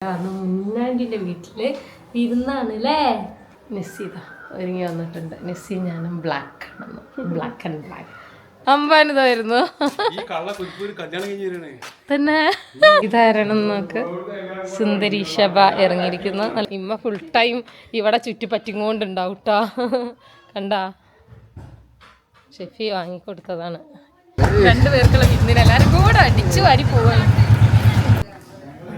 കാരണം മുന്നാണ്ടിന്റെ വീട്ടിൽ വിരുന്നാണ് അല്ലേ നെസ്സിത ഒരുങ്ങി വന്നിട്ടുണ്ട്. നെസ്സി ഞാനും ബ്ലാക്ക് ആണെന്ന്. ബ്ലാക്ക് ആൻഡ് ബ്ലാക്ക് അമ്പാനിതായിരുന്നു തന്നെ. ഇതാരണം നോക്ക് സുന്ദരി ശബ ഇറങ്ങിയിരിക്കുന്നു. ഇമ്മ ഫുൾ ടൈം ഇവിടെ ചുറ്റിപ്പറ്റിക്കൊണ്ടുണ്ടാവും കേട്ടോ കണ്ടാ? ഷെഫി വാങ്ങിക്കൊടുത്തതാണ്. രണ്ടുപേർക്കുള്ള വിരുന്നിന് എല്ലാവരും കൂടെ അടിച്ചു വാരി പോവാണ്.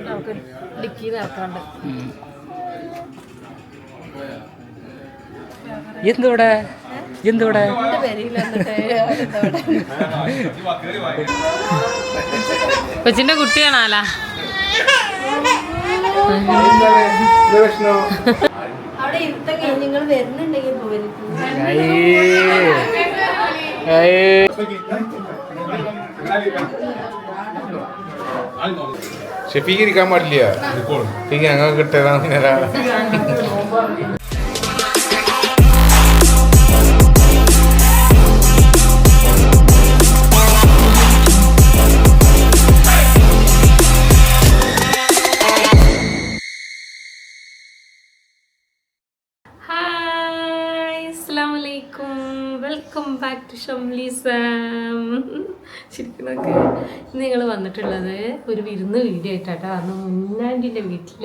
നമുക്ക് ഡിക്കി നടക്കാണ്ട് എന്തുവിടെ? എന്തുവിടെ? കൊച്ചിന്റെ കുട്ടിയാണാലാ അവിടെ ഇരുത്തം നിങ്ങൾ വരുന്നുണ്ടെങ്കിൽ ഷെഫീക്ക് ഇരിക്കാൻ പാടില്ല. ഷെഫീക്ക് ഞങ്ങൾ കിട്ടിയതാണ് വലൈക്കും വെൽക്കം ബാക്ക് ടു ഷംലീസം ശരിക്കും നിങ്ങൾ വന്നിട്ടുള്ളത് ഒരു വിരുന്ന് വീഡിയോ ആയിട്ടാട്ടോ. അന്ന് മുന്നാന്റെ വീട്ടിൽ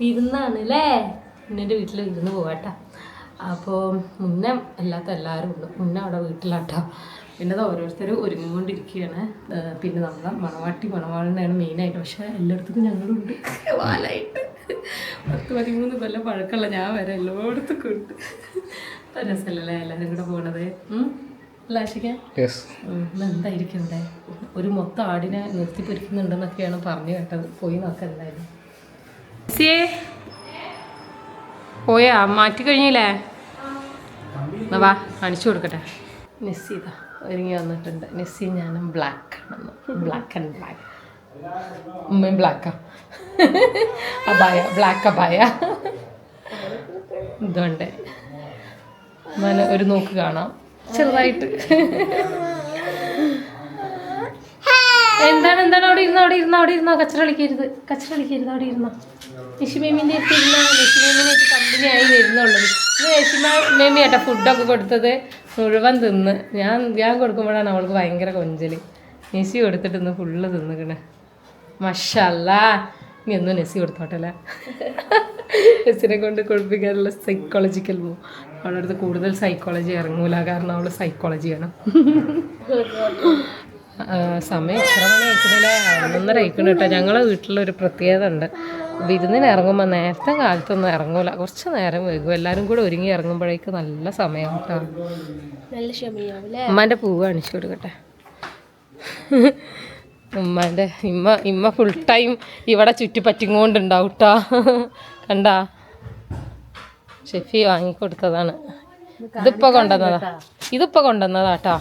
വിരുന്നാണ് അല്ലേ മുന്നേന്റെ വീട്ടിൽ വിരുന്ന് പോവാട്ടോ. അപ്പോൾ മുന്നേ അല്ലാത്ത എല്ലാവരും ഉണ്ട്. മുന്നേ അവിടെ വീട്ടിലാട്ടോ. പിന്നെ അത് ഓരോരുത്തർ ഒരുങ്ങിക്കൊണ്ടിരിക്കുകയാണ് പിന്നെ നമ്മളെ മണവാട്ടി മണവാളിനാണ് മെയിനായിട്ട് പക്ഷേ എല്ലായിടത്തും ഞങ്ങളുണ്ട്. വാലായിട്ട് പത്ത് പതിമൂന്ന് കൊല്ലം പഴക്കമുള്ള ഞാൻ വരെ എല്ലായിടത്തും ഉണ്ട്. രസമല്ലേ എല്ലാവരും കൂടെ പോണത്? എന്തായിരിക്കും ഇവിടെ ഒരു മൊത്തം ആടിനെ നിർത്തി പൊരിക്കുന്നുണ്ടെന്നൊക്കെയാണ് പറഞ്ഞു കേട്ടത്. പോയി നോക്കാം എന്തായാലും. പോയാ? മാറ്റി കഴിഞ്ഞില്ലേ? വാ കാണിച്ചു കൊടുക്കട്ടെ. നെസ്സിത ഒരുങ്ങി വന്നിട്ടുണ്ട്. നെസ്സി ഞാനും ബ്ലാക്ക് ആണെന്ന് ബ്ലാക്ക് ആൻഡ് ബ്ലാക്ക് ഉമ്മയും ബ്ലാക്കാ അബായ ബ്ലാക്ക് അബായ. ഇതുണ്ട്. ഒരു നോക്ക് കാണാം. ചെറുതായിട്ട്. എന്താണ് എന്താണ്? അവിടെ ഇരുന്നോ അവിടെ ഇരുന്നോ അവിടെ ഇരുന്നോ? കച്ചറ കളിക്കരുത്. കച്ചറ കളിക്കരുത് അവിടെ ഇരുന്നോ. യശുമേമിന്റെ അടുത്ത് ഇരുന്ന യശുമേമിനെ കമ്പനി ആയി വരുന്നുള്ളത് ഇത് നിഷിമ മേമി ഏട്ടാ ഫുഡൊക്കെ കൊടുത്തത് മുഴുവൻ തിന്ന്. ഞാൻ ഞാൻ കൊടുക്കുമ്പോഴാണ് അവൾക്ക് ഭയങ്കര കൊഞ്ചൽ. നെസി കൊടുത്തിട്ട് ഇന്ന് ഫുള്ള് തിന്നുകണ് മഷല്ല. ഇനി ഒന്നും നെസി കൊടുത്തോട്ടല്ലേ? നെസിനെ കൊണ്ട് കുളിപ്പിക്കാനുള്ള സൈക്കോളജിക്കൽ മൂവ് അവളുടെ അടുത്ത് കൂടുതൽ സൈക്കോളജി ഇറങ്ങൂല. കാരണം അവൾ സൈക്കോളജി ആണ്. സമയം എത്ര മണി അയക്കണില്ലേ ഒന്നൊന്നര കേട്ടോ. ഞങ്ങളെ വീട്ടിലൊരു പ്രത്യേകത ഉണ്ട്. വിരുന്നിന് ഇറങ്ങുമ്പോൾ നേരത്തെ കാലത്തൊന്നും ഇറങ്ങൂല. കുറച്ച് നേരം വൈകും. എല്ലാവരും കൂടെ ഒരുങ്ങി ഇറങ്ങുമ്പോഴേക്ക് നല്ല സമയം കേട്ടോ. ഉമ്മാന്റെ പൂവ് കാണിച്ചു കൊടുക്കട്ടെ. ഉമ്മാന്റെ ഇമ്മ ഇമ്മ ഫുൾ ടൈം ഇവിടെ ചുറ്റിപ്പറ്റിങ്ങോണ്ടുണ്ടാവും കേട്ടോ. കണ്ടാ? ഷെഫി വാങ്ങിക്കൊടുത്തതാണ്. ഇതിപ്പോൾ കൊണ്ടുവന്നതാ. ഇതിപ്പോൾ കൊണ്ടുവന്നതാ കേട്ടോ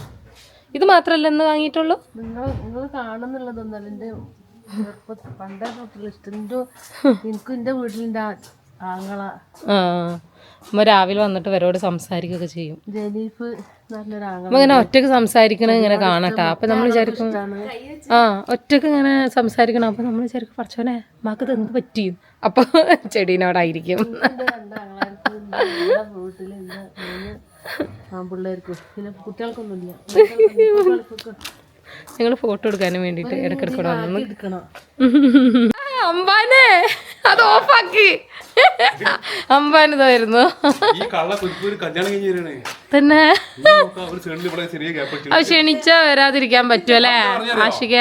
ഇത് മാത്രമല്ല എന്ന് വാങ്ങിയിട്ടുള്ളൂ? നിങ്ങൾ നിങ്ങൾ കാണുന്നുള്ളതൊന്നല്ല എന്റെ ചെറുപ്പത്തിൽ പണ്ടേ തൊട്ടുള്ള ഇഷ്ടം. എന്റെ എനിക്കും എന്റെ വീട്ടിലിന്റെ ആങ്ങള. ആ രാവിലെ വന്നിട്ട് വരോട് സംസാരിക്കുകയൊക്കെ ചെയ്യും. നമ്മ ഇങ്ങനെ ഒറ്റയ്ക്ക് സംസാരിക്കണത് ഇങ്ങനെ കാണട്ടാ. അപ്പൊ നമ്മൾ വിചാരിക്കും ആ ഒറ്റയ്ക്ക് ഇങ്ങനെ സംസാരിക്കണം. അപ്പൊ നമ്മൾ വിചാരിക്കും കുറച്ചോനെ മാക്ക് എന്ത് പറ്റിയും? അപ്പൊ ചെടീനോടായിരിക്കും. വീട്ടിൽ എന്റെ മൂന്ന് ആൺപിള്ളേർക്ക്. പിന്നെ കുട്ടികൾക്കൊന്നുമില്ല. കുട്ടികൾക്കൊക്കെ ഞങ്ങൾ ഫോട്ടോ എടുക്കാനും വേണ്ടിയിട്ട് ഇടയ്ക്കിടയ്ക്ക് ഇവിടെ വന്നു എടുക്കണം. അമ്പാനെ അത് ഓഫാക്കി അമ്പാനിതായിരുന്നു ഈ കള്ള കുരിപ്പൂര് കല്യാണം കഴിഞ്ഞ് തന്നെ. അത് ക്ഷണിച്ച വരാതിരിക്കാൻ പറ്റുമല്ലേ ആഷിക.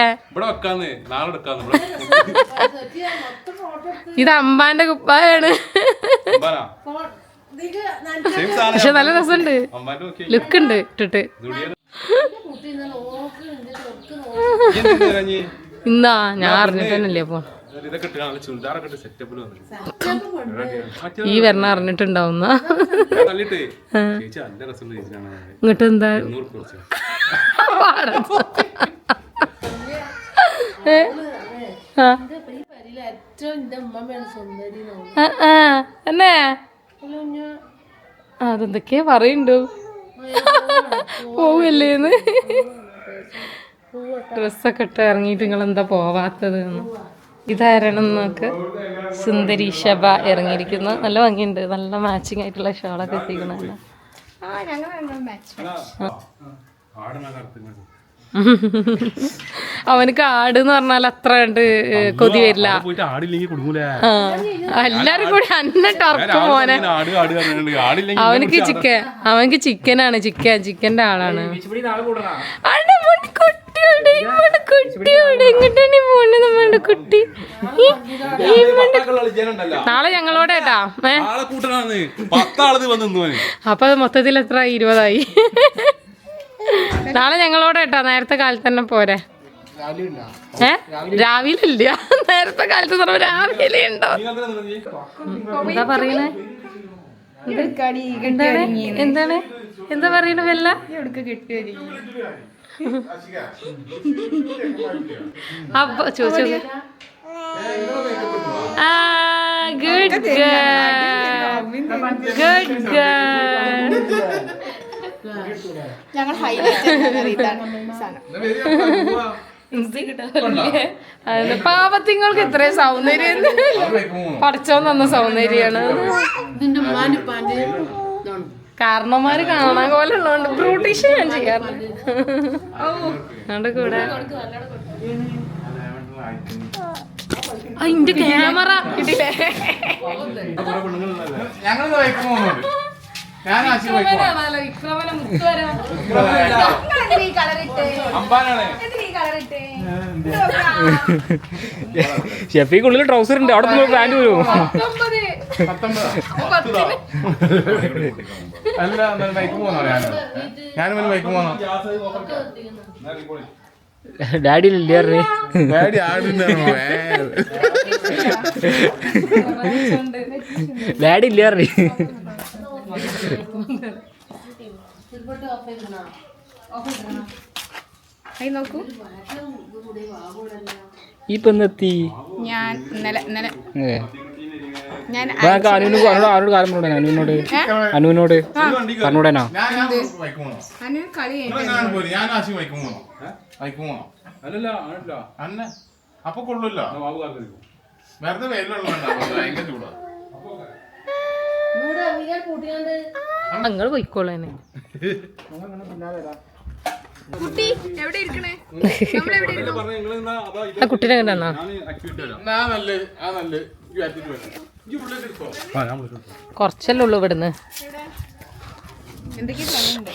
ഇത് അമ്പാന്റെ കുപ്പായാണ്. പക്ഷെ നല്ല രസമുണ്ട്. ലുക്ക് ഉണ്ട് ഇട്ടിട്ട്. ഇന്നാ ഞാൻ അറിഞ്ഞിട്ടല്ലേ അപ്പൊ. ഈ വരണ അറിഞ്ഞിട്ടുണ്ടാവുന്ന. ഇങ്ങോട്ട് എന്താ? ഏ? ആ. എന്റെ അതെന്തൊക്കെയാ പറയുണ്ടു? പോവല്ലേന്ന്? ഡ്രസ്സൊക്കെ ഇട്ട് ഇറങ്ങിയിട്ട് നിങ്ങൾ എന്താ പോവാത്തത് എന്ന് ഇതാരണം നോക്ക്. സുന്ദരി ശബ ഇറങ്ങിയിരിക്കുന്നു. നല്ല ഭംഗിയുണ്ട്. നല്ല മാച്ചിങ് ആയിട്ടുള്ള ഷോളൊക്കെ കറുത്തിങ്ങനെ അവനക്ക് ആട് എന്ന് പറഞ്ഞാൽ അത്ര കണ്ട് കൊതി വരില്ല. എല്ലാരും കൂടി അന്നെ ടർക്കും മോനെ. അവനക്ക് ചിക്കൻ അവനക്ക് ചിക്കനാണ് ചിക്കൻ ചിക്കന്റെ ആളാണ്. കുട്ടി നാളെ ഞങ്ങളോടെ കേട്ടാ ഏ? ആളെ കൂട്ടനാന്ന് പത്താളത് വന്ന് നിന്നു അപ്പൊ മൊത്തത്തിൽ എത്ര? ഇരുപതായി. നാളെ ഞങ്ങളോടെ കേട്ടോ നേരത്തെ കാലത്ത് തന്നെ പോരെ. ഏ? രാവിലെ ഇല്ല നേരത്തെ കാലത്ത് തന്നെ രാവിലെ ഉണ്ടോ എന്താ പറയണേ? എന്താണ്? എന്താണ്? എന്താ പറയണ വെല്ല? അപ്പൊ ചോദിച്ചു ആ ഗുഡ് ഗുഡ് ഗേൾ ഞങ്ങൾ ഹൈലൈറ്റ് അതെ, പാവത്തിങ്ങൾക്ക് ഇത്രയും സൗന്ദര്യം. പഠിച്ചോന്ന് തന്ന സൗന്ദര്യാണ് ഇതിന്റെ ഉമ്മാനിപ്പാന്റെ ഇതാണ്. കാരണന്മാര് കാണാൻ പോലെ ഉള്ളതുകൊണ്ട് ബ്രൂട്ടീഷ് ഞാൻ ചെയ്യാറുണ്ട് അതുകൊണ്ട് കൂടെ അതിന്റെ ക്യാമറ കിട്ടില്ലേ ഞാൻ വിക്രമനെ. ഈ കളറിട്ട് അമ്പാനാണ്. എന്തിനാ ഈ കളറിട്ട് ഷെഫിക്കുള്ളിൽ ട്രൗസർ ഉണ്ട് അവിടെ നിന്ന് പാന്റ് വരുമോ. അല്ല ബൈക്ക് പോന്നോ ഞാൻ ഞാനും വല്ല ബൈക്ക് പോന്നോ ഡാഡി ഇല്ലേ ഡാഡി ആടുന്നാണോ ഡാഡി ഇല്ലേ നോക്കൂ ഈ പെണ്ണെത്തി? ഞാൻ ഇന്നലെ ഇന്നലെ. ഞാൻ ഞാൻ അനുവിന് അവനോട് അവനോട് കാര്യം പറഞ്ഞേ അനുവിനോട്? അനുവിനോട്? പറഞ്ഞൂടേനാ? അനു കളി അപ്പൊ കൊള്ളൂല്ലോ. വെറുതെ വെയിലുള്ള ഭയങ്കര ചൂടാ. നിങ്ങൾ പോയിക്കോളേനെ കുട്ടി എവിടെ ഇരിക്കണേ? നമ്മൾ എവിടെ ഇരിക്കണം പറഞ്ഞ നിങ്ങൾ അതാ ഇത് ആ കുട്ടീനെ കണ്ടാ ഞാൻ ഉള്ളു വരാം. ആ നല്ല ആ നല്ല ഈ ആറ്റിറ്റ്യൂഡ് വരാം. ഈ ഉള്ളിൽ എടുത്തോ? ഞാൻ വിളിച്ചു കുറച്ചല്ലേ ഉള്ളൂ ഇവിടുന്ന്.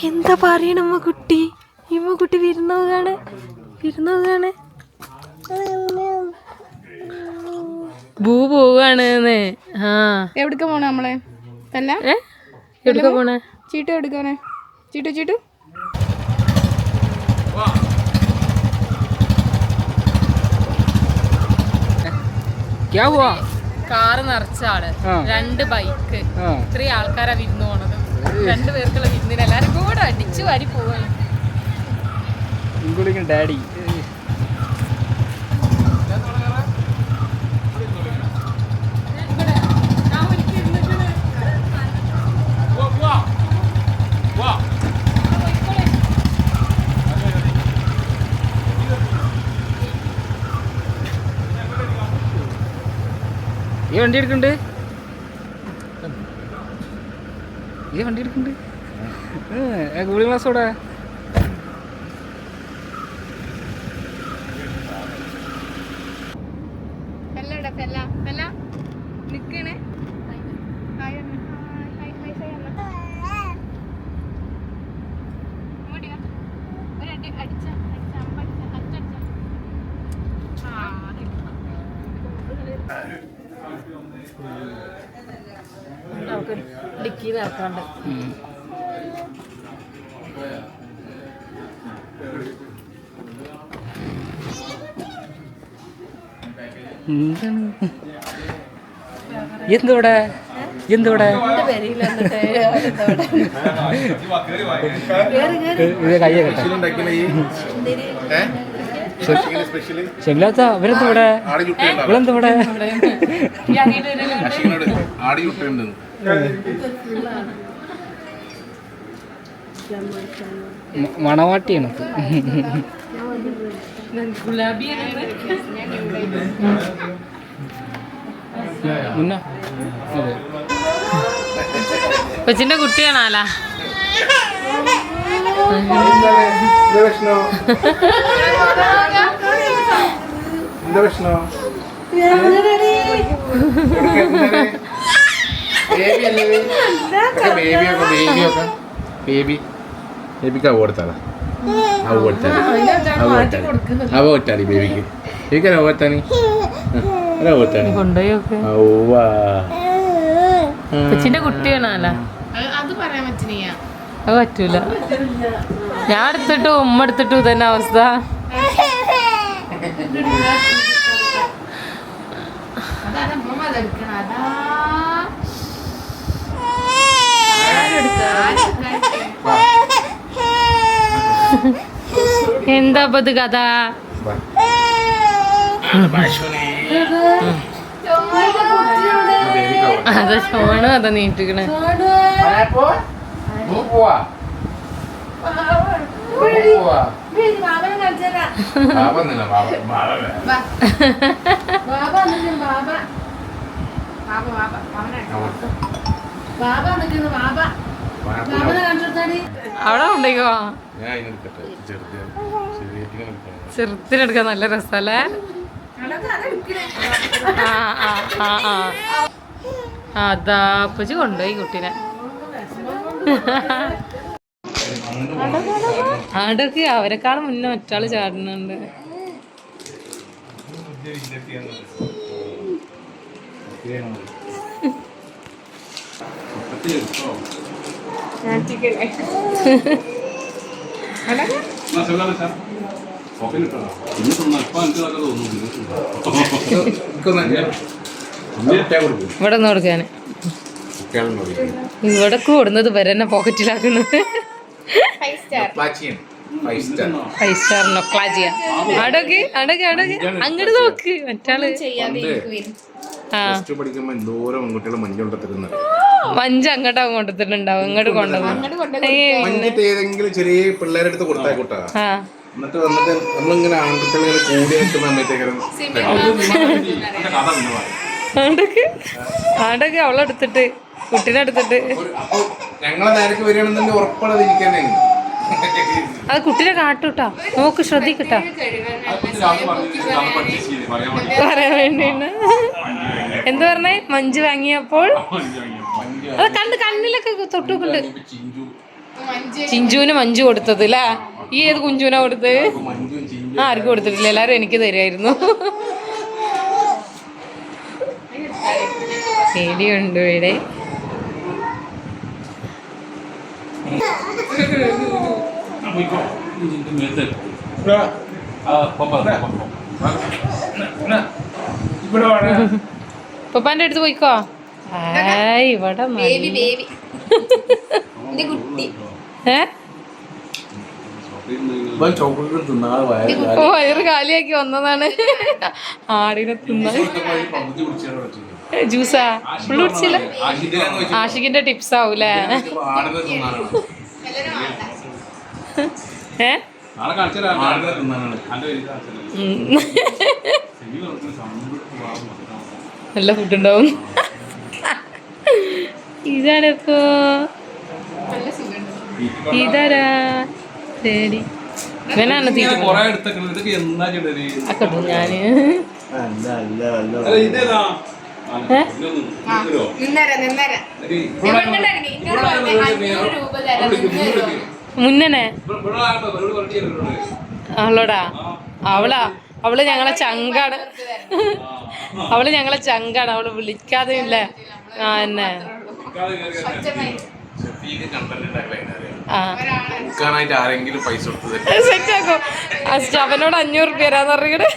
എന്താ പറയണമ്മ കുട്ടി? ഇമ്മ കുട്ടി വിരുന്നോകാണ് വിരുന്നോകാണ് ഭൂ പോവാണ് ആ. എവിടേക്ക് പോണേ നമ്മളെ? അല്ല? ഏ? എവിടുക്ക പോണേ? ചീട്ടു എടുക്കാനെ ചീട്ടു ചീട്ടു. क्या हुआ കാറ് നിറച്ച ആൾ. രണ്ട് ബൈക്ക്. ഇത്രയും ആൾക്കാരാ വിരുന്ന് പോണത്. രണ്ടു പേർക്കുള്ള വിരുന്നിന് എല്ലാരും കൂടെ അടിച്ചു വാരി പോവാ ഡാഡി. ഈ വണ്ടി എടുക്കണ്ട്? ഈ വണ്ടി എടുക്കണ്ട്? കൂളിംഗ് ഗ്ലാസ് കൂടെ പെല്ല ഇവിടെ പെല്ല പെല്ല നിക്കണേ ഹായ് അമ്മ. ഹായ്, ഹായ്, ഹായ്, ഹായ് അമ്മ. ഇങ്ങോട്ട് വാ. ഒരടി അടിച്ച, അടിച്ച, അമ്മ അടിച്ച, അച്ഛൻ അടിച്ച. ആ, കിട്ടി. നമുക്ക് ഡിക്കി നിറക്കാണ്ട് എന്താണ്? ഇത് കയ്യെ ഷെമിലാത്ത ആടി വിട്ടുണ്ട് മണവാട്ടിയാണ് ഗുലാബിയാണ് കൊച്ചിന്റെ കുട്ടിയാണാലാ. എന്താ പ്രശ്നം ബേബി. ബേബിക്ക് അവ കൊടുത്താലി? അവ കൊടുത്താലി? അവ കൊടുത്താലി? ബേബിക്ക്? ബേബിക്ക് അവ കൊടുത്താനി അവ കൊണ്ടുപോയി ഔവാ കൊച്ചിന്റെ കുട്ടിയാണല്ല. അത് പറയാൻ പറ്റില്ല അത് പറ്റൂല. ഞാൻ എടുത്തിട്ടു ഉമ്മ എടുത്തിട്ടു തന്നെ അവസ്ഥ. എന്താ ഇപ്പൊ ഇത് കഥ? അതാ ഷോണ് അതാ നീട്ടിക്കണേ. അവിടെ ഉണ്ടോ ചെറുത്തിനെടുക്കാൻ നല്ല രസല്ലേ? ആ ആ ആ ആ. അതാ അപ്പച്ചി കൊണ്ടുപോയി കുട്ടീനെ. അടക്ക് അവരെക്കാളും മുന്നേ മറ്റാൾ ചാടുന്നുണ്ട്. ഇവിടെ നിന്ന് കൊടുക്കാൻ ഇവിടെ കൂടുന്നത് വരെ തന്നെ പോക്കറ്റിലാക്കുന്നത് ഫൈവ് സ്റ്റാർ നൊക്ലാജിയ അടക്ക് അടക്ക് അടക്ക്. അങ്ങോട്ട് നോക്ക്. മറ്റാൾ. മഞ്ച് അങ്ങോട്ടാ കൊണ്ടുത്തിട്ടുണ്ടാവും ഇങ്ങോട്ട് കൊണ്ടുവന്നു. ചെറിയ പിള്ളേരെടുത്ത് കൊടുത്തായിക്കോട്ടാ ആ. എന്നിട്ട് വന്നിട്ട് നമ്മളിങ്ങനെ ആൺകുട്ടികൾ ഇങ്ങനെ കൂടിയായിട്ട് സമയത്തേക്കും അവളെടുത്തിട്ട് കുട്ടീനെ എടുത്തിട്ട്. ഞങ്ങളെ നേരക്ക് വരികയാണെന്നുണ്ടെങ്കിൽ ഉറപ്പാണ് അത് കുട്ടീനെ കാട്ടൂട്ടാ. നോക്ക് ശ്രദ്ധിക്കട്ടാ. പറയാൻ വേണ്ടി എന്ത് പറഞ്ഞേ? മഞ്ചു വാങ്ങിയപ്പോൾ? അത് കണ്ട് കണ്ണിലൊക്കെ തൊട്ടുകൊണ്ട് ചിഞ്ചുവിന് മഞ്ജു കൊടുത്തത് അല്ലേ ഈ ഏത് കുഞ്ചുവിനാ കൊടുത്തത്? ആർക്കും കൊടുത്തിട്ടില്ല. എല്ലാരും എനിക്ക് തരുമായിരുന്നു. പേടിയുണ്ട് ഇവിടെ. പപ്പാന്റെ അടുത്ത് പോയിക്കോ? ആ ഇവിടെ കുട്ടി. ഏ? ചോക്ലേറ്റ് വയറ് കാലിയാക്കി വന്നതാണ്. ആടിനെ തിന്നാൻ. ജ്യൂസാ? ഫുള്ള് കുടിച്ചില്ല? ആഷിഖിന്റെ ടിപ്സ് ആവൂലേ? ഏ. നല്ല ഫുഡ് ഉണ്ടാവും. സുഖമുണ്ട് ഇതാരാ? ശരി ഇവനാണ് ഞാൻ? മുന്നനെ. അവളോടാ? അവളാ? അവൾ ഞങ്ങളെ ചങ്കാണ്. അവൾ ഞങ്ങളെ ചങ്കാണ്. അവൾ വിളിക്കാതെ ഇല്ല. ആ എന്നെ. സെറ്റ് ആക്കോ ആ. അവനോട് അഞ്ഞൂറ് റുപ്യ തരാന്ന് പറഞ്ഞിട്ട്.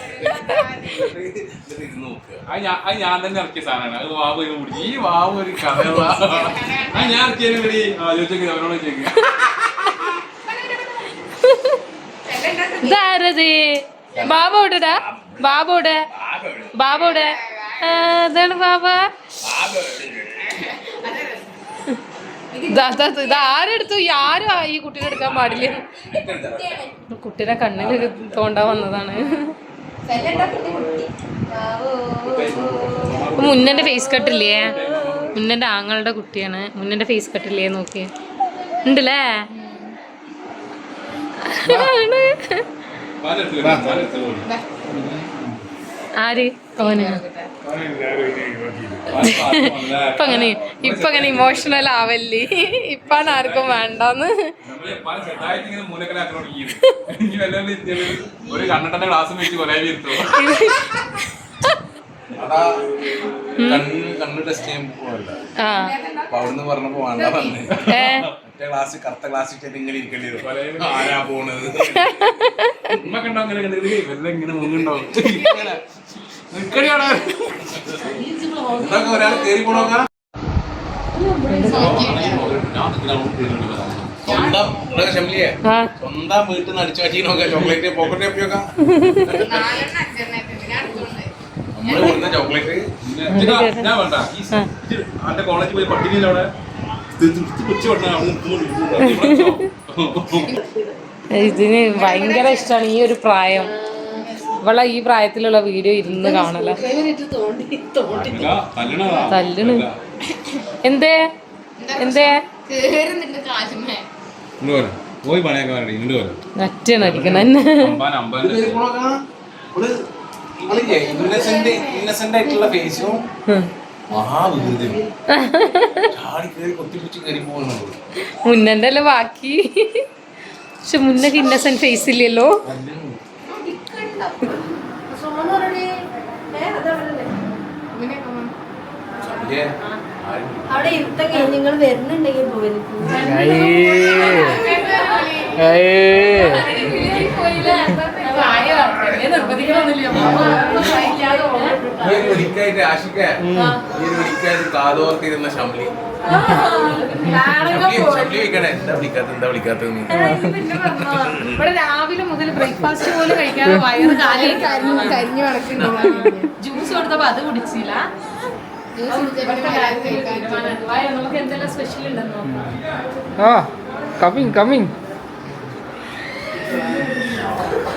ഞാൻ തന്നെ ഇറക്കിയ സാധനമാണ്. അത് വാവ് ഈ വാവ് ഒരു ഞാൻ ഇറക്കിയാലും കൂടി ആലോചിച്ചേക്ക് അവനോട് ചോദിക്കുക ഇതാരത്? ബാബോടെടാ ബാബോടെ ബാബോടെ അതാണ് ബാബ ആരെടുത്തു? ആരും ആ- ഈ കുട്ടീനെ എടുക്കാൻ പാടില്ല. കുട്ടീനെ കണ്ണിൽ തോണ്ട വന്നതാണ്. മുന്നന്റെ ഫേസ് കട്ടില്ലേ മുന്നന്റെ ആങ്ങളുടെ കുട്ടിയാണ്. മുന്നന്റെ ഫേസ് കട്ടില്ലേ നോക്കി ഉണ്ടല്ലേ? ആണ്. പാലെടുത്ത് വരും, പാലെടുത്ത് വരും. ആര്? ഓന് ഇപ്പൊ അങ്ങനെ ഇപ്പൊ അങ്ങനെ ഇമോഷണൽ ആവല്ലേ? ഇപ്പാണ് ആർക്കും വേണ്ടെന്ന്. കണ്ണ് ടെസ്റ്റ് ചെയ്യാൻ പോവല്ല? ആ. അപ്പൊ അവിടുന്ന് പറഞ്ഞപ്പോ വേണ്ട പറഞ്ഞു. ഏ ക്ലാസ് കറുത്ത ക്ലാസ് ഇങ്ങനെ ഇരിക്കേണ്ടി വരും. ആരാ പോണത്? ഉമ്മക്കണ്ടോ അങ്ങനെ വെള്ളം ഇങ്ങനെ ഇതൊക്കെ ഒരാൾ കേറി പോണോക്കാ സ്വന്തം വീട്ടിൽ നിന്ന് അടിച്ചു മാറ്റി നോക്കാം. ചോക്ലേറ്റ് പോക്കറ്റ് കപ്പി നോക്കാം നമ്മൾ കൊടുത്ത ചോക്ലേറ്റ് ഞാൻ വേണ്ട. കോളേജിൽ പോയി കൊച്ചു കൊണ്ടാ ഇതിന് ഭയങ്കര ഇഷ്ടമാണ് ഈ ഒരു പ്രായം. ഇവളെ ഈ പ്രായത്തിലുള്ള വീഡിയോ ഇരുന്ന് കാണല. തല്ലണ്. എന്തേ? എന്തേ? നറ്റാണ് അടിക്കണം. ഇന്നസെന്റ് ആയിട്ടുള്ള ഫേസും മുന്നന്റെ അല്ലേ ബാക്കി? പക്ഷെ മുന്നൊക്കെ ഇന്നസെന്റ് ഫേസ് ഇല്ലല്ലോ. അവിടെ ഇരുത്തൊക്കെ നിങ്ങൾ വരുന്നുണ്ടെങ്കിൽ പോരും ഈ ഒരു വെടിക്കായിട്ട് ആശിക്ക. ഈ ഒരു വെടിക്കായിട്ട് കാതോർത്തിരുന്ന ശംലി. ഇവിടെ രാവിലെ മുതൽ ബ്രേക്ക്ഫാസ്റ്റ് പോലും കഴിക്കാതെ വയറ് കാലി കരിഞ്ഞു കിടക്കുന്നു ജ്യൂസ് കൊടുത്തപ്പോ അത് കുടിച്ചില്ല. നമുക്ക് എന്തെല്ലാം സ്പെഷ്യൽ ഉണ്ടെന്നോ ആ കമ്മിങ് കമ്മിങ് ആഷിക ആ ബാബു പോയോ ആശിക്കിന്റെ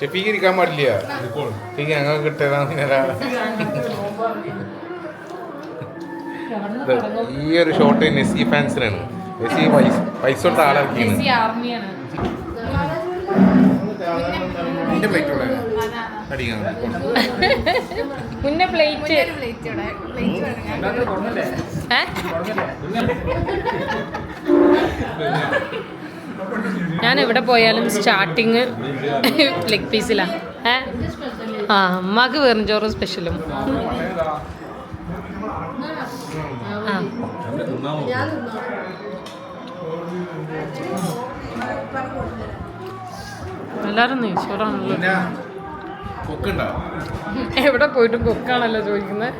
ഒരാളുടെ ഷെഫീകരിക്കാൻ പാടില്ല. ഷെഫീക്ക് ഞങ്ങൾ കിട്ടിയതാണ് ഈ ഒരു ഷോട്ട് മെസ്സി ഫാൻസിനാണ് മെസ്സി പൈസ പൈസ കൊടുത്ത ആളാക്കിയാണ്. എന്റെ പ്ലേറ്റ് ഇവിടെ അടിക്കാൻ മുന്നേ പ്ലേറ്റ് വേണം ഞാൻ എവിടെ പോയാലും സ്റ്റാർട്ടിങ് ലെഗ് പീസിലാണ് ഏ? ആ അമ്മയ്ക്ക് വെറും ചോറും സ്പെഷ്യലും ആ. എല്ലാരും നെയ്ച്ചോറാണല്ലോ. എവിടെ പോയിട്ടും കൊക്കാണല്ലോ ചോദിക്കുന്നത്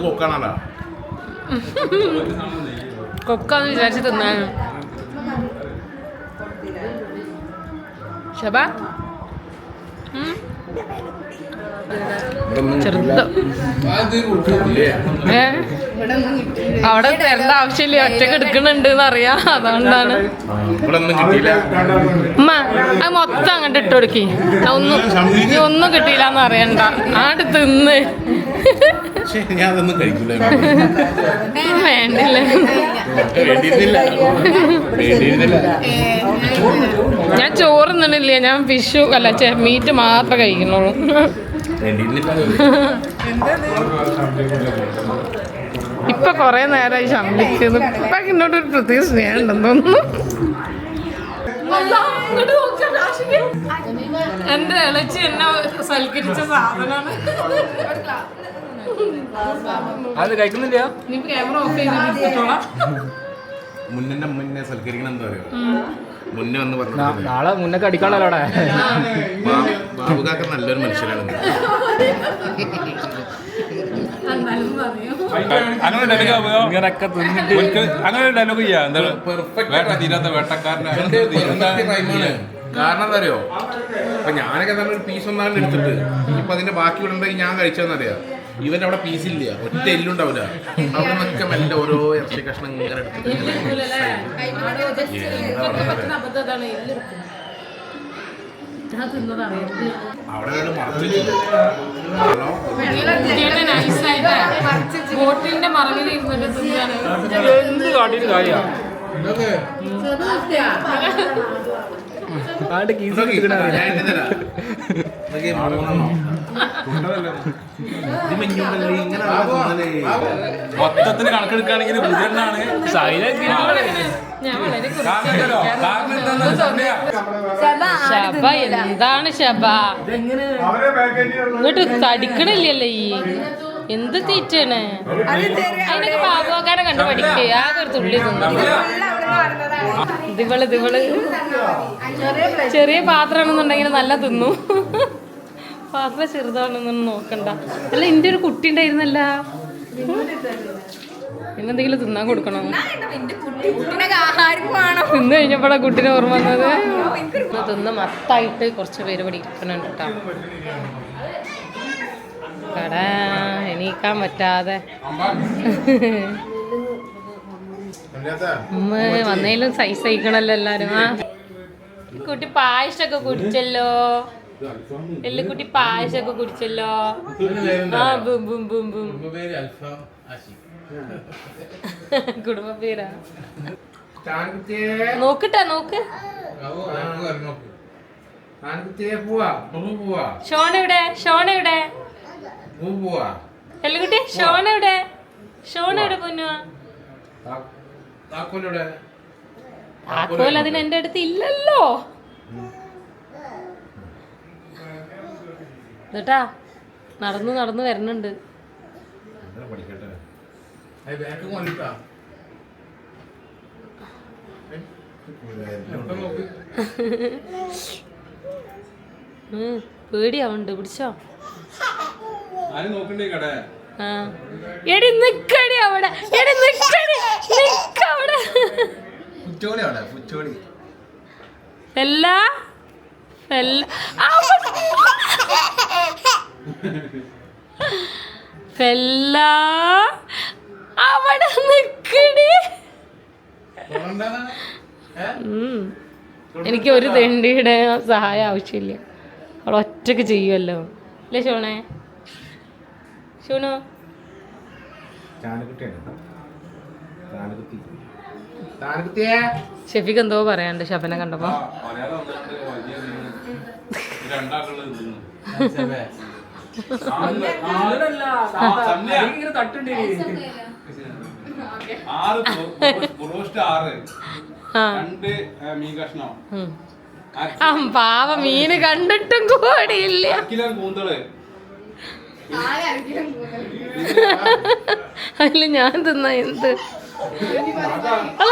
കൊക്കാണല്ലോ. കൊക്കാന്ന് വിചാരിച്ച് തിന്നാണ് ശബ ഉം. ചെറുത് ഏ അവിടെ തരേണ്ട ആവശ്യമില്ല? ഒറ്റയ്ക്ക് എടുക്കണുണ്ട് അറിയാ അതുകൊണ്ടാണ് അമ്മ അത് മൊത്തം അങ്ങോട്ട് ഇട്ട് കൊടുക്കി. ഒന്നും ഇനി ഒന്നും കിട്ടിയില്ല എന്ന് അറിയണ്ട. ആട് തിന്ന്. വേണ്ടില്ല? വേണ്ടിയിരുന്നില്ല. വേണ്ടിയിരുന്നില്ല. ഞാൻ ചോറ് തിന്നണില്ല ഞാൻ ഫിഷു അല്ല മീറ്റ് മാത്രം കഴിക്കുന്നുള്ളൂ. ഇപ്പൊ കൊറേ നേരമായി ശമ്പിച്ചത് ഇപ്പൊ എന്നോട് ഒരു പ്രത്യേക സ്നേഹം ഉണ്ടെന്ന് തോന്നുന്നു. എന്റെ ഇളച്ചി എന്നെ സൽക്കരിച്ച സാധനമാണ്. അത് കഴിക്കുന്നില്ല ക്യാമറ ഓഫ് ചെയ്തിട്ടോളാം മുന്നിന്റെ മുന്നേ സൽക്കരിക്കണം എന്താ പറയുക മുന്നേ വന്ന് പറഞ്ഞു നാളെ മുന്നൊക്കെ കടിക്കാണല്ലോ അവിടെ ബാബുകാക്ക നല്ലൊരു മനുഷ്യനാണ്. അങ്ങനെ ഡയലോഗ് ഇങ്ങനൊക്കെ തിന്നിട്ട് അങ്ങനെ ഡയലോഗ് ചെയ്യാം. എന്താണ് Perfect വേട്ട തീരാത്ത കാരണം എന്താ അറിയോ? അപ്പൊ ഞാനൊക്കെ തന്നെ ഒരു പീസ് ഒന്നാണ് എടുത്തിട്ട് ഇപ്പൊ അതിന്റെ ബാക്കി വിടണ്ടെങ്കിൽ ഞാൻ കഴിച്ചതെന്നറിയാം ഇവന്റെ അവിടെ പീസ് ഇല്ല. ഒറ്റ എല്ലുണ്ടാവില്ല അവിടെ നിന്നൊക്കെ മെല്ലെ ഓരോ ഇറച്ചി കഷ്ണം ഇങ്ങനെ? അവിടെ മറവിൽ ഇരുന്നിട്ട് എന്ത് കീസ് കിട്ടണ മൊത്തത്തിൽ കണക്കെടുക്കുകയാണെങ്കിൽ ബുധനാണ് ശബ എന്താണ് ശബ? ഇങ്ങോട്ട് തടിക്കണില്ലല്ലോ ഈ എന്ത് തീറ്റാണ്? അതിനൊക്കെ ബാബുക്കാരെ കണ്ടു പഠിക്കേ. ആകെ ഒരു തുള്ളി തിന്നു. ഇതിവൾ ദിവൾ ചെറിയ പാത്രമാണെന്നുണ്ടെങ്കിൽ നല്ല തിന്നു. പാത്രം ചെറുതാണെന്നൊന്നും നോക്കണ്ട. അല്ല എന്റെ ഒരു കുട്ടി ഉണ്ടായിരുന്നല്ല? പിന്നെന്തെങ്കിലും തിന്നാൻ കൊടുക്കണോ? തിന്നു കഴിഞ്ഞപ്പോഴാ കുട്ടീനെ ഓർമ്മ വന്നത്. തിന്ന് മത്തായിട്ട് കുറച്ച് പേര് ഇവിടെ ഇരിക്കണുണ്ട് കേട്ടോ. കട. എണീക്കാൻ പറ്റാതെ. ഉമ്മ വന്നതിലും സൈസ് അയക്കണല്ലോ എല്ലാരും. ആ. കുട്ടി പായസൊക്കെ കുടിച്ചല്ലോ? എല്ലുകുട്ടി പായസൊക്കെ കുടിച്ചല്ലോ? ആ ബും ബും ബും ബും. കുടുംബ പേരാ? നോക്കട്ടെ നോക്ക്. ഷോൺ എവിടെ? ഷോൺ എവിടെ? പോവാ. എല്ലുകുട്ടി ഷോൺ എവിടെ ഷോൺ എവിടെ പൊന്നുവാ താക്കോൽ അതിന് എന്റെ അടുത്ത് ഇല്ലല്ലോ. എന്നിട്ടാ നടന്നു നടന്നു ഉം, പേടിയാവുന്നുണ്ട് പിടിച്ചോ ആരും നോക്കണ്ടേ കട ആ എടി നിക്കടി അവിടെ. എടി നിക്കടി. നിക്കവിടെ എല്ലാ അവിടെ. ഫെല്ല അവിടെ നിക്കടി. എനിക്ക് ഒരു തെണ്ടിയുടെ സഹായം ആവശ്യമില്ല. അവൾ ഒറ്റയ്ക്ക് ചെയ്യുമല്ലോ. അല്ലേ ഷോണേ? ഷോണോ ഷെഫിക്ക് എന്തോ പറയാണ്ട് ഷഫനെ കണ്ടപ്പോ. പാവ മീന് കണ്ടിട്ടും കൂടിയില്ല. അതിൽ ഞാൻ തിന്ന എന്ത്?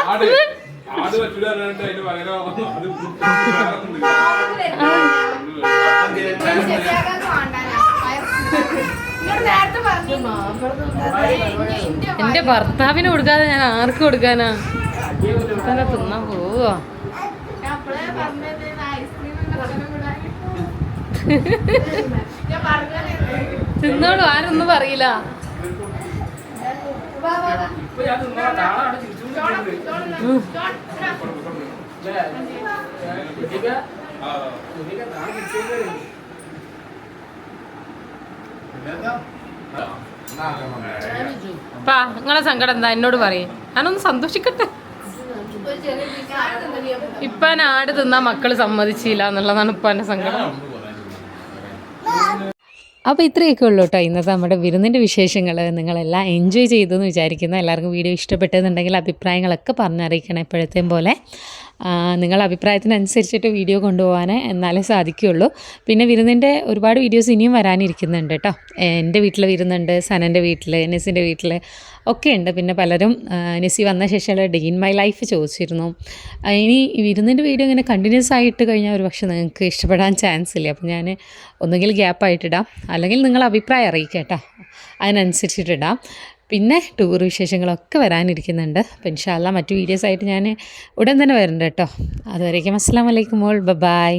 പറഞ്ഞു. എന്റെ ഭർത്താവിന് കൊടുക്കാതെ ഞാൻ ആർക്ക് കൊടുക്കാനാ? തന്നെ തിന്നാൻ പോവാ? ഞാൻ അപ്പളേ തിന്നോളൂ ആരൊന്നും പറയില്ല. പാ നിങ്ങളെ സങ്കടം എന്താ? എന്നോട് പറയും. ഞാനൊന്ന് സന്തോഷിക്കട്ടെ. ഇപ്പൻ ആട് തിന്നാ മക്കൾ സമ്മതിച്ചില്ല എന്നുള്ളതാണ് ഇപ്പന്റെ സങ്കടം. അപ്പോൾ ഇത്രയൊക്കെ ഉള്ളൂ കേട്ടോ ഇന്നത്തെ നമ്മുടെ വിരുന്നിന്റെ വിശേഷങ്ങൾ നിങ്ങളെല്ലാം എൻജോയ് ചെയ്തു എന്ന് വിചാരിക്കുന്നു. എല്ലാവർക്കും വീഡിയോ ഇഷ്ടപ്പെട്ടെന്നുണ്ടെങ്കിൽ അഭിപ്രായങ്ങളൊക്കെ പറഞ്ഞറിയിക്കണം എപ്പോഴത്തെയും പോലെ. നിങ്ങളുടെ അഭിപ്രായത്തിനനുസരിച്ചിട്ട് വീഡിയോ കൊണ്ടുപോകാൻ എന്നാലേ സാധിക്കുകയുള്ളൂ. പിന്നെ വിരുന്നിന്റെ ഒരുപാട് വീഡിയോസ് ഇനിയും വരാനിരിക്കുന്നുണ്ട് കേട്ടോ. എന്റെ വീട്ടിൽ വിരുന്നുണ്ട് സനന്റെ വീട്ടിൽ നെസിന്റെ വീട്ടിൽ ഒക്കെ ഉണ്ട്. പിന്നെ പലരും നെസി വന്ന ശേഷമുള്ള ഡേ ഇൻ മൈ ലൈഫ് ചോദിച്ചിരുന്നു. ഇനി വിരുന്നിന്റെ വീഡിയോ ഇങ്ങനെ കണ്ടിന്യൂസ് ആയിട്ട് കഴിഞ്ഞാൽ ഒരു പക്ഷേ നിങ്ങൾക്ക് ഇഷ്ടപ്പെടാൻ ചാൻസ് ഇല്ല. അപ്പം ഞാൻ ഒന്നുകിൽ ഗ്യാപ്പായിട്ടിടാം അല്ലെങ്കിൽ നിങ്ങൾ അഭിപ്രായം അറിയിക്കാം കേട്ടോ. അതിനനുസരിച്ചിട്ടിടാം പിന്നെ ടൂർ വിശേഷങ്ങളൊക്കെ വരാനിരിക്കുന്നുണ്ട്. അപ്പം ഇൻഷാല്ല മറ്റു വീഡിയോസായിട്ട് ഞാൻ ഉടൻ തന്നെ വരുന്നുണ്ട് കേട്ടോ. അതുവരേക്കും അസ്സാം വലൈക്കും മോൾ ബൈ